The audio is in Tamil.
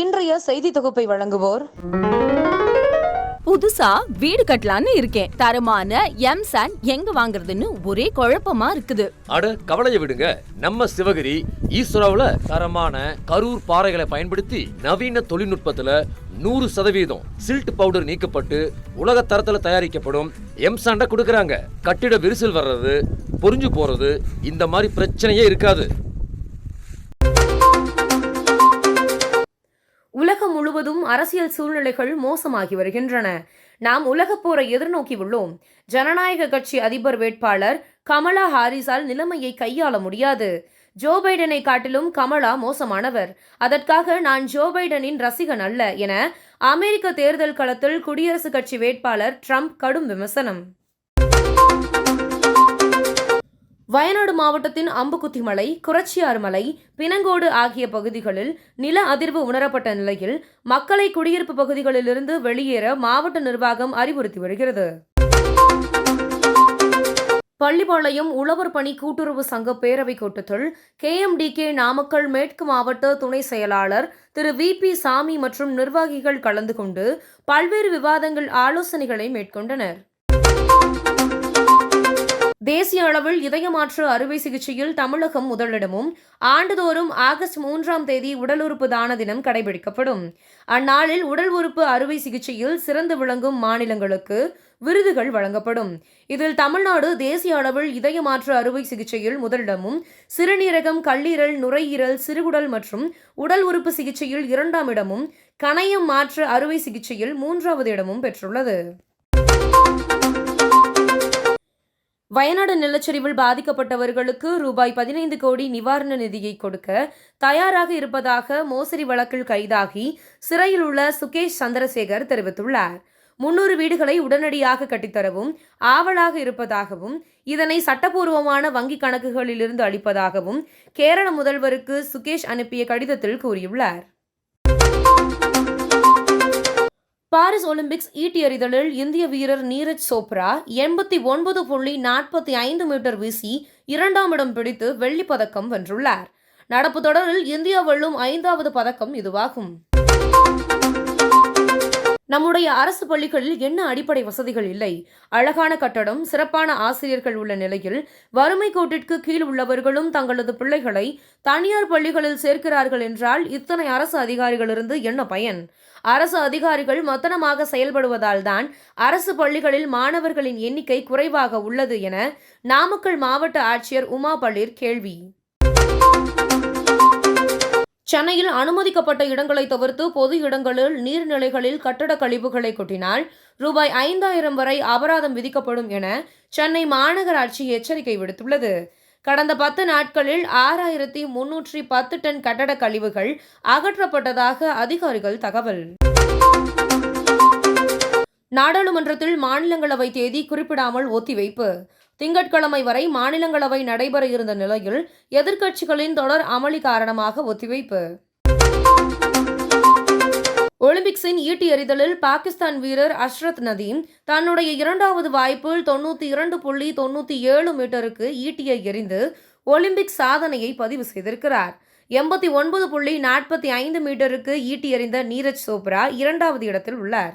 இன்றைய செய்தி தொகுப்பை வழங்குவோர். புதுசா வீடு கட்டலான்னு இருக்கேன். தரமான எம் சாண்ட் எங்க வாங்குறதுன்னு ஒரே குழப்பமா இருக்குது. அட கவலையை விடுங்க. நம்ம சிவகிரி ஈஸ்வராவுல தரமான கரூர் பாறைகளை பயன்படுத்தி நவீன தொழில்நுட்பத்துல நூறு சதவீதம் சில்ட் பவுடர் நீக்கப்பட்டு உலக தரத்துல தயாரிக்கப்படும் எம்சாண்ட கொடுக்கறாங்க. கட்டிட விரிசல் வர்றது பொறிஞ்சு போறது இந்த மாதிரி பிரச்சனையே இருக்காது. முழுவதும் அரசியல் சூழ்நிலைகள் மோசமாகி வருகின்றன. நாம் உலகப் போரை எதிர்நோக்கியுள்ளோம் ஜனநாயக கட்சி அதிபர் வேட்பாளர் கமலா ஹாரிஸால் நிலைமையை கையாள முடியாது. ஜோ பைடனை காட்டிலும் கமலா மோசமானவர். அதற்காக நான் ஜோ பைடனின் ரசிகன் அல்ல என அமெரிக்க தேர்தல் களத்தில் குடியரசுக் கட்சி வேட்பாளர் ட்ரம்ப் கடும் விமர்சனம். வயநாடு மாவட்டத்தின் அம்புக்குத்தி மலை குறச்சியார் மலை பினங்கோடு ஆகிய பகுதிகளில் நில அதிர்வு உணரப்பட்ட நிலையில் மக்களை குடியிருப்பு பகுதிகளிலிருந்து வெளியேற மாவட்ட நிர்வாகம் அறிவுறுத்தி வருகிறது. பள்ளிப்பாளையம் உழவர் பணி கூட்டுறவு சங்க பேரவைக் கூட்டத்தில் கேஎம்டிகே நாமக்கல் மேற்கு மாவட்ட துணை செயலாளர் திரு வி பி சாமி மற்றும் நிர்வாகிகள் கலந்து கொண்டு பல்வேறு விவாதங்கள் ஆலோசனைகளை மேற்கொண்டனர். தேசிய அளவில் இதயமாற்று அறுவை சிகிச்சையில் தமிழகம் முதலிடமும் ஆண்டுதோறும் ஆகஸ்ட் மூன்றாம் தேதி உடல் உறுப்பு தான தினம் கடைபிடிக்கப்படும். அந்நாளில் உடல் உறுப்பு அறுவை சிகிச்சையில் சிறந்து விளங்கும் மாநிலங்களுக்கு விருதுகள் வழங்கப்படும். இதில் தமிழ்நாடு தேசிய அளவில் இதயமாற்று அறுவை சிகிச்சையில் முதலிடமும் சிறுநீரகம் கல்லீரல் நுரையீரல் சிறுகுடல் மற்றும் உடல் உறுப்பு சிகிச்சையில் இரண்டாம் இடமும் கணையம் மாற்று அறுவை சிகிச்சையில் மூன்றாவது இடமும் பெற்றுள்ளது. வயநாடு நிலச்சரிவில் பாதிக்கப்பட்டவர்களுக்கு ரூபாய் பதினைந்து கோடி நிவாரண நிதியை கொடுக்க தயாராக இருப்பதாக மோசடி வழக்கில் கைதாகி சிறையில் உள்ள சுகேஷ் சந்திரசேகர் தெரிவித்துள்ளார். முன்னூறு வீடுகளை உடனடியாக கட்டித்தரவும் ஆவலாக இருப்பதாகவும் இதனை சட்டபூர்வமான வங்கிக் கணக்குகளிலிருந்து அளிப்பதாகவும் கேரள முதல்வருக்கு சுகேஷ் அனுப்பிய கடிதத்தில் கூறியுள்ளார். பாரிஸ் ஒலிம்பிக்ஸ் ஈட்டி எறிதலில் இந்திய வீரர் நீரஜ் சோப்ரா எண்பத்தி ஒன்பது புள்ளி நாற்பத்தி ஐந்து மீட்டர் வீசி இரண்டாம் இடம் பிடித்து வெள்ளிப் பதக்கம் வென்றுள்ளார். நடப்பு தொடரில் இந்தியா வெல்லும் ஐந்தாவது பதக்கம் இதுவாகும். நம்முடைய அரசு பள்ளிகளில் என்ன அடிப்படை வசதிகள் இல்லை? அழகான கட்டடம் சிறப்பான ஆசிரியர்கள் உள்ள நிலையில் வறுமை கோட்டிற்கு கீழ் உள்ளவர்களும் தங்களது பிள்ளைகளை தனியார் பள்ளிகளில் சேர்க்கிறார்கள் என்றால் இத்தனை அரசு அதிகாரிகளிருந்து என்ன பயன்? அரசு அதிகாரிகள் மொத்தனமாக செயல்படுவதால் தான் அரசு பள்ளிகளில் மாணவர்களின் எண்ணிக்கை குறைவாக உள்ளது என நாமக்கல் மாவட்ட ஆட்சியர் உமா பள்ளீர் கேள்வி. சென்னையில் அனுமதிக்கப்பட்ட இடங்களை தவிர்த்து பொது இடங்களில் நீர்நிலைகளில் கட்டட கழிவுகளை கொட்டினால் ரூபாய் ஐந்தாயிரம் வரை அபராதம் விதிக்கப்படும் என சென்னை மாநகராட்சி எச்சரிக்கை விடுத்துள்ளது. கடந்த பத்து நாட்களில் ஆறாயிரத்தி முன்னூற்றி பத்து டன் கட்டட கழிவுகள் அகற்றப்பட்டதாக அதிகாரிகள் தகவல். நாடாளுமன்றத்தில் மாநிலங்களவை தேதி குறிப்பிடாமல் ஒத்திவைப்பு. திங்கட்கிழமை வரை மாநிலங்களவை நடைபெற இருந்த நிலையில் எதிர்க்கட்சிகளின் தொடர் அமளி காரணமாக ஒத்திவைப்பு. ஒலிம்பிக்ஸின் ஈட்டி எறிதலில் பாகிஸ்தான் வீரர் அஷ்ரத் நதீம் தன்னுடைய இரண்டாவது வாய்ப்பில் தொண்ணூற்றி இரண்டு புள்ளி தொண்ணூற்றி ஏழு மீட்டருக்கு ஈட்டியை எறிந்து ஒலிம்பிக் சாதனையை பதிவு செய்திருக்கிறார். எண்பத்தி ஒன்பது புள்ளி நாற்பத்தி ஐந்து மீட்டருக்கு ஈட்டி எறிந்த நீரஜ் சோப்ரா இரண்டாவது இடத்தில் உள்ளார்.